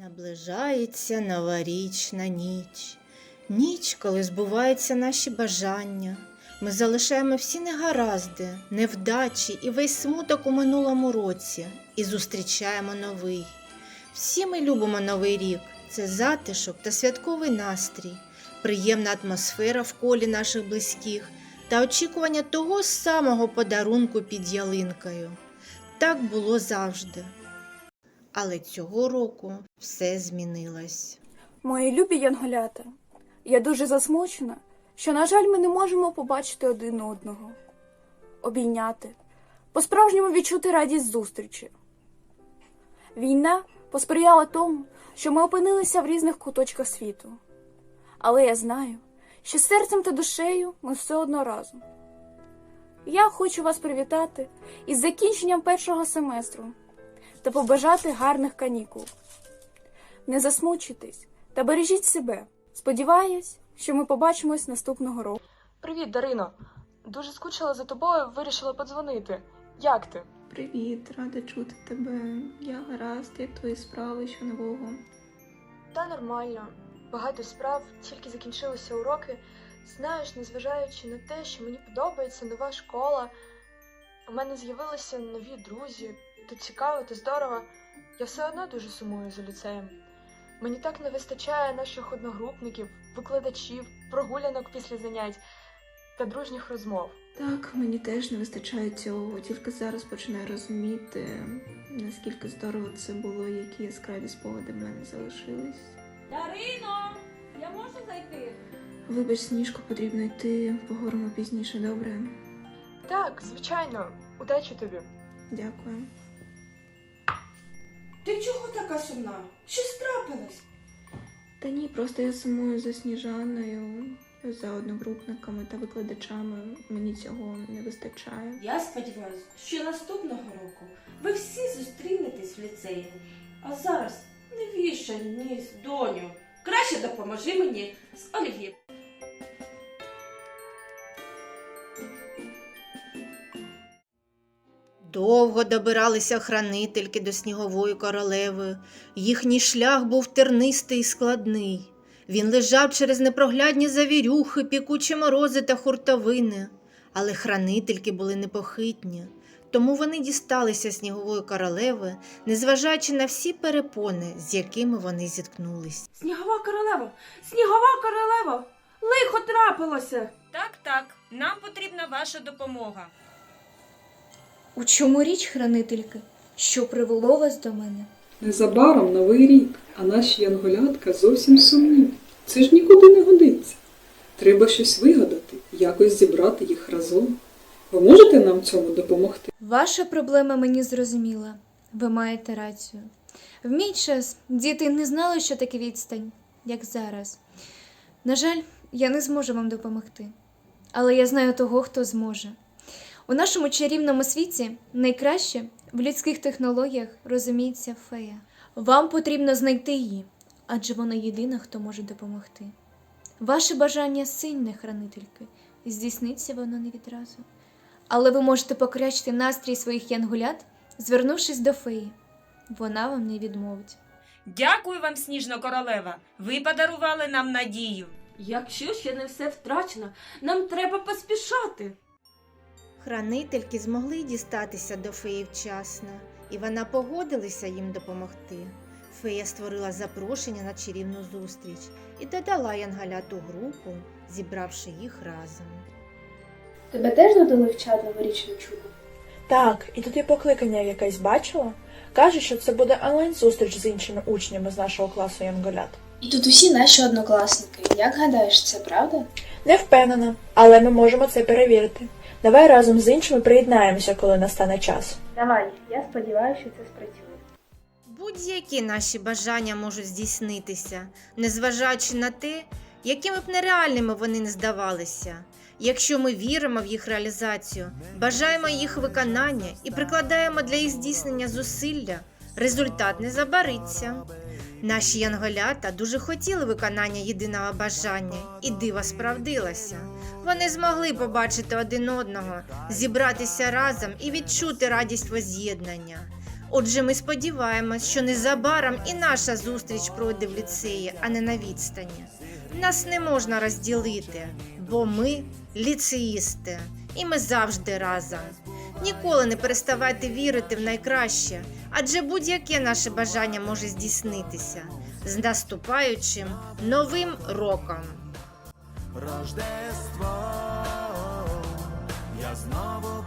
Наближається новорічна ніч. Ніч, коли збуваються наші бажання. Ми залишаємо всі негаразди, невдачі і весь смуток у минулому році і зустрічаємо новий. Всі ми любимо новий рік. Це затишок та святковий настрій, приємна атмосфера в колі наших близьких та очікування того самого подарунку під ялинкою. Так було завжди. Але цього року все змінилось. Мої любі янголята, я дуже засмучена, що, на жаль, ми не можемо побачити один одного, обійняти, по-справжньому відчути радість зустрічі. Війна посприяла тому, що ми опинилися в різних куточках світу. Але я знаю, що серцем та душею ми все одно разом. Я хочу вас привітати із закінченням першого семестру та побажати гарних канікул. Не засмучуйтесь та бережіть себе. Сподіваюсь, що ми побачимось наступного року. Привіт, Дарино. Дуже скучила за тобою, вирішила подзвонити. Як ти? Привіт, рада чути тебе. Я гаразд, як твої справи, що нового? Та нормально. Багато справ, тільки закінчилися уроки. Знаєш, незважаючи на те, що мені подобається нова школа, у мене з'явилися нові друзі, тут цікаво та здорово. Я все одно дуже сумую за ліцеєм. Мені так не вистачає наших одногрупників, викладачів, прогулянок після занять та дружніх розмов. Так, мені теж не вистачає цього, тільки зараз починаю розуміти, наскільки здорово це було, які яскраві спогади в мене залишились. Дарино, я можу зайти? Вибач, сніжку, потрібно йти, поговоримо пізніше, добре? Так, звичайно, удачі тобі. Дякую. Ти чого така сумна? Щось трапилось? Та ні, просто я сумую за Сніжаною, за одногрупниками та викладачами. Мені цього не вистачає. Я сподіваюся, що наступного року ви всі зустрінетесь в ліцеї. А зараз не вішай ніс, доню. Краще допоможи мені з Олів'є. Довго добиралися хранительки до снігової королеви. Їхній шлях був тернистий і складний. Він лежав через непроглядні завірюхи, пікучі морози та хуртовини. Але хранительки були непохитні, тому вони дісталися снігової королеви, незважаючи на всі перепони, з якими вони зіткнулись. Снігова королева! Снігова королева! Лихо трапилося! Так, так, нам потрібна ваша допомога. У чому річ, хранительки? Що привело вас до мене? Незабаром новий рік, а наші янголятка зовсім сумні. Це ж нікуди не годиться. Треба щось вигадати, якось зібрати їх разом. Ви можете нам цьому допомогти? Ваша проблема мені зрозуміла. Ви маєте рацію. В мій час діти не знали, що таке відстань, як зараз. На жаль, я не зможу вам допомогти. Але я знаю того, хто зможе. У нашому чарівному світі найкраще в людських технологіях розуміється фея. Вам потрібно знайти її, адже вона єдина, хто може допомогти. Ваше бажання сильне, хранительки, здійсниться воно не відразу. Але ви можете покращити настрій своїх янгулят, звернувшись до феї. Вона вам не відмовить. Дякую вам, сніжна королева. Ви подарували нам надію. Якщо ще не все втрачено, нам треба поспішати. Хранительки змогли дістатися до феї вчасно, і вона погодилася їм допомогти. Фея створила запрошення на чарівну зустріч і додала янгалят у групу, зібравши їх разом. Тебе теж додали в чат новорічне чудо? Так, і тут покликання якесь бачила. Каже, що це буде онлайн-зустріч з іншими учнями з нашого класу янголят. І тут усі наші однокласники. Як гадаєш, це правда? Не впевнена, але ми можемо це перевірити. Давай разом з іншими приєднаємося, коли настане час. Давай, я сподіваюся, що це спрацює. Будь-які наші бажання можуть здійснитися, незважаючи на те, якими б нереальними вони не здавалися. Якщо ми віримо в їх реалізацію, бажаємо їх виконання і прикладаємо для їх здійснення зусилля, результат не забариться. Наші янголята дуже хотіли виконання єдиного бажання, і диво справдилося. Вони змогли побачити один одного, зібратися разом і відчути радість воз'єднання. Отже, ми сподіваємось, що незабаром і наша зустріч пройде в ліцеї, а не на відстані. Нас не можна розділити, бо ми ліцеїсти, і ми завжди разом. Ніколи не переставайте вірити в найкраще, адже будь-яке наше бажання може здійснитися з наступаючим новим роком. Рождество я знову